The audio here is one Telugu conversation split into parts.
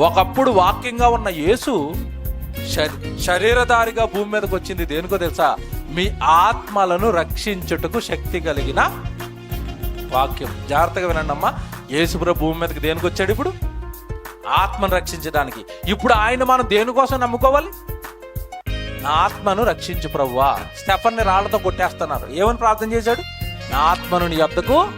ఒకప్పుడు వాక్యంగా ఉన్న యేసు శరీరధారిగా భూమి మీదకి వచ్చింది. దేనికో తెలుసా? మీ ఆత్మలను రక్షించుటకు శక్తి కలిగిన వాక్యం. జాగ్రత్తగా వినండి అమ్మా భూమి మీదకి దేనికి వచ్చాడు ఇప్పుడు? ఆత్మను రక్షించడానికి. ఇప్పుడు ఆయన మనం దేనికోసం నమ్ముకోవాలి? నా ఆత్మను రక్షించు ప్రవ్వా స్టెఫన్ని రాళ్ళతో కొట్టేస్తున్నారు. ఏమని ప్రార్థన చేశాడు? నా ఆత్మను నీ వద్దకు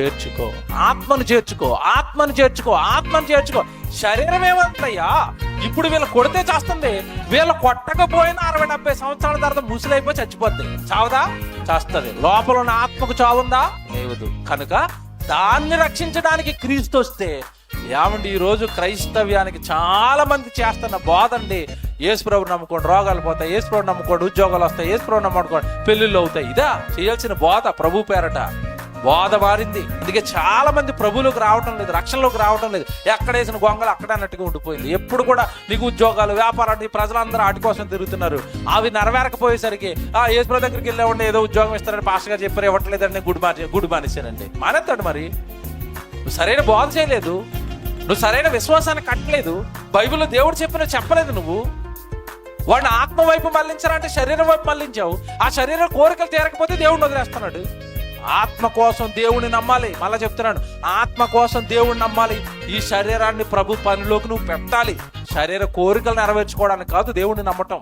చేర్చుకో. ఆత్మను చేర్చుకో ఆత్మను చేర్చుకో ఆత్మను చేర్చుకో. శరీరం ఏమంతయ్యా ఇప్పుడు వీళ్ళు కొడితే చేస్తుంది. వీళ్ళు కొట్టకపోయిన అరవై డెబ్బై సంవత్సరాల తర్వాత ముసలైపోయి చచ్చిపోద్ది. చావదా? చేస్తుంది. లోపల ఉన్న ఆత్మకు చావుందా? లేవదు కనుక దాన్ని రక్షించడానికి క్రీస్తు వస్తే ఏమండి ఈరోజు క్రైస్తవ్యానికి చాలా మంది చేస్తున్న బోధండి. ఏసుప్రభు నమ్ముకోండి రోగాలు పోతాయి. ఏసుప్రభు నమ్ముకోండి ఉద్యోగాలు వస్తాయి. ఏసుప్రభు నమ్ముకోండి. పెళ్ళిళ్ళు అవుతాయి. ఇదా చేయాల్సిన బోధ ప్రభు పేరట. బోధ మారింది అందుకే చాలా మంది ప్రభువులకు రావటం లేదు రక్షణలోకి రావటం లేదు. ఎక్కడేసిన గొంగలు అక్కడ అన్నట్టుగా ఉండిపోయింది. ఎప్పుడు కూడా నీకు ఉద్యోగాలు వ్యాపారాలు ప్రజలందరూ వాటి కోసం తిరుగుతున్నారు. అవి నెరవేరకపోయేసరికి ఆ యేసుప్రభు దగ్గరికి వెళ్ళేవాడిని ఏదో ఉద్యోగం ఇస్తారని పాస్టర్ గారు చెప్పారు ఇవ్వట్లేదని గుడి మా గుడి మానేశానండి మానేస్తాడు మరి. నువ్వు సరైన బోధ చేయలేదు. నువ్వు సరైన విశ్వాసాన్ని కట్టలేదు. బైబిల్లో దేవుడు చెప్పిన చెప్పలేదు నువ్వు. వాడిని ఆత్మ వైపు మళ్ళించారంటే శరీరం వైపు మళ్ళించావు. ఆ శరీరం కోరికలు తీరకపోతే దేవుడిని వదిలేస్తున్నాడు. ఆత్మ కోసం దేవుడిని నమ్మాలి. మళ్ళా చెప్తున్నాను ఆత్మ కోసం దేవుడిని నమ్మాలి. ఈ శరీరాన్ని ప్రభు పనిలోకి నువ్వు పెట్టాలి. శరీర కోరికలు నెరవేర్చుకోవడానికి కాదు దేవుడిని నమ్మటం.